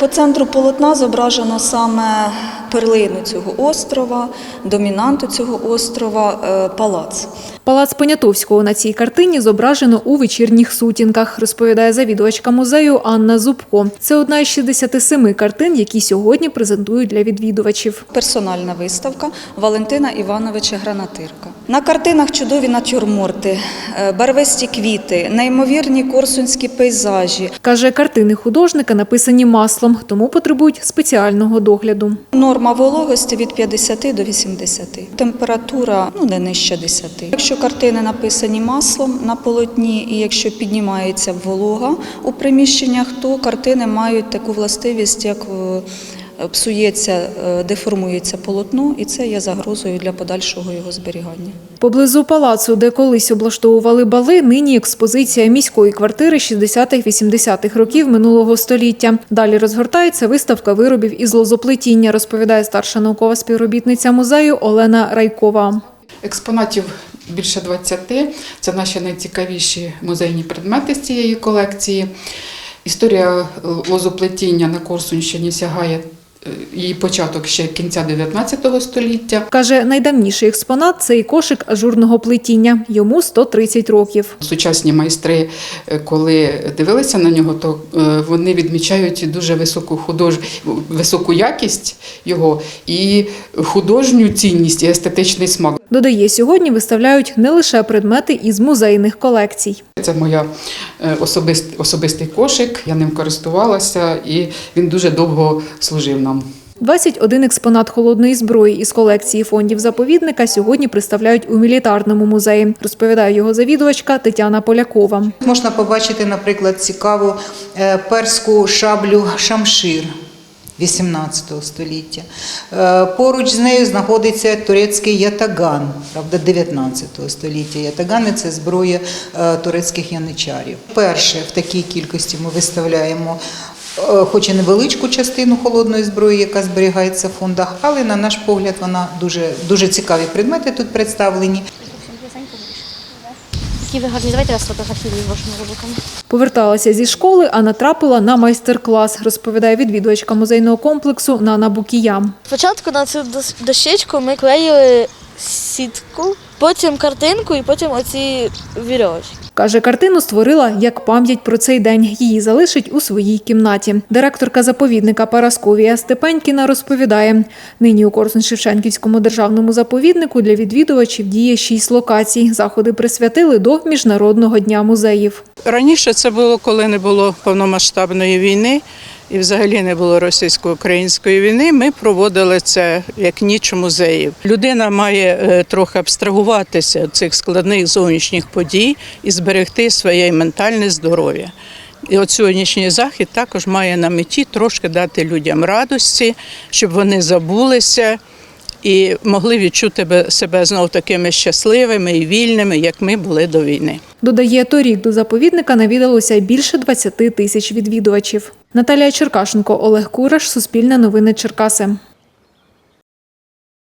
По центру полотна зображено саме перлину цього острова, домінанту цього острова е, палац. Палац Понятовського на цій картині зображено у вечірніх сутінках, розповідає завідувачка музею Анна Зубко. Це одна із 67 картин, які сьогодні презентують для відвідувачів. Персональна виставка Валентина Івановича Гранатирка. На картинах чудові натюрморти, е, барвисті квіти, неймовірні корсунські пейзажі. Каже, картини художника написані маслом, тому потребують спеціального догляду. Норма вологості від 50 до 80. Температура ну не нижче 10. Якщо картини написані маслом на полотні, і якщо піднімається волога у приміщеннях, то картини мають таку властивість, як е, псується, е, деформується полотно, і це є загрозою для подальшого його зберігання. Поблизу палацу, де колись облаштовували бали, нині експозиція міської квартири 60-х-80-х років минулого століття. Далі розгортається виставка виробів із лозоплетіння, розповідає старша наукова співробітниця музею Олена Райкова. Експонатів більше 20. Це наші найцікавіші музейні предмети з цієї колекції. Історія лозоплетіння на Корсунщині сягає е, її початок ще кінця 19 століття. Каже, найдавніший експонат – це і кошик ажурного плетіння. Йому 130 років. Сучасні майстри, е, коли дивилися на нього, то е, вони відмічають дуже високу худож... високу якість його і художню цінність і естетичний смак. Додає, сьогодні виставляють не лише предмети із музейних колекцій. Це моя е, особист, особистий кошик. Я ним користувалася, і він дуже довго служив нам. 21 експонат холодної зброї із колекції фондів заповідника сьогодні представляють у мілітарному музеї, розповідає його завідувачка Тетяна Полякова. Можна побачити, наприклад, цікаву е, перську шаблю шамшир. 18 століття. Е, Поруч з нею знаходиться турецький ятаган, правда, 19 століття. Ятагани це зброя е, турецьких яничарів. Перше в такій кількості ми виставляємо. е, Хоч і невеличку частину холодної зброї, яка зберігається в фондах, але на наш погляд вона дуже, дуже цікаві предмети тут представлені. Які ви гарні. Давайте я сфотографірую з вашими рубиками. Поверталася зі школи, а натрапила на майстер-клас, розповідає відвідувачка музейного комплексу Нана Букія. Спочатку на цю дос- дощечку ми клеїли сітку, потім картинку і потім оці вірьовочки. Каже, картину створила як пам'ять про цей день. Її залишить у своїй кімнаті. Директорка заповідника Парасковія Степенькіна розповідає, нині у Корсун-Шевченківському державному заповіднику для відвідувачів діє шість локацій. Заходи присвятили до Міжнародного дня музеїв. Раніше це було, коли не було повномасштабної війни і взагалі не було російсько-української війни. Ми проводили це як ніч музеїв. Людина має е, трохи абстрагуватися від цих складних зовнішніх подій і зберегти своє ментальне здоров'я. І от сьогоднішній захід також має на меті трошки дати людям радості, щоб вони забулися і могли відчути себе знов такими щасливими і вільними, як ми були до війни. Додає, торік до заповідника навідалося більше 20 тисяч відвідувачів. Наталія Черкашенко, Олег Кураш, Суспільне новини Черкаси.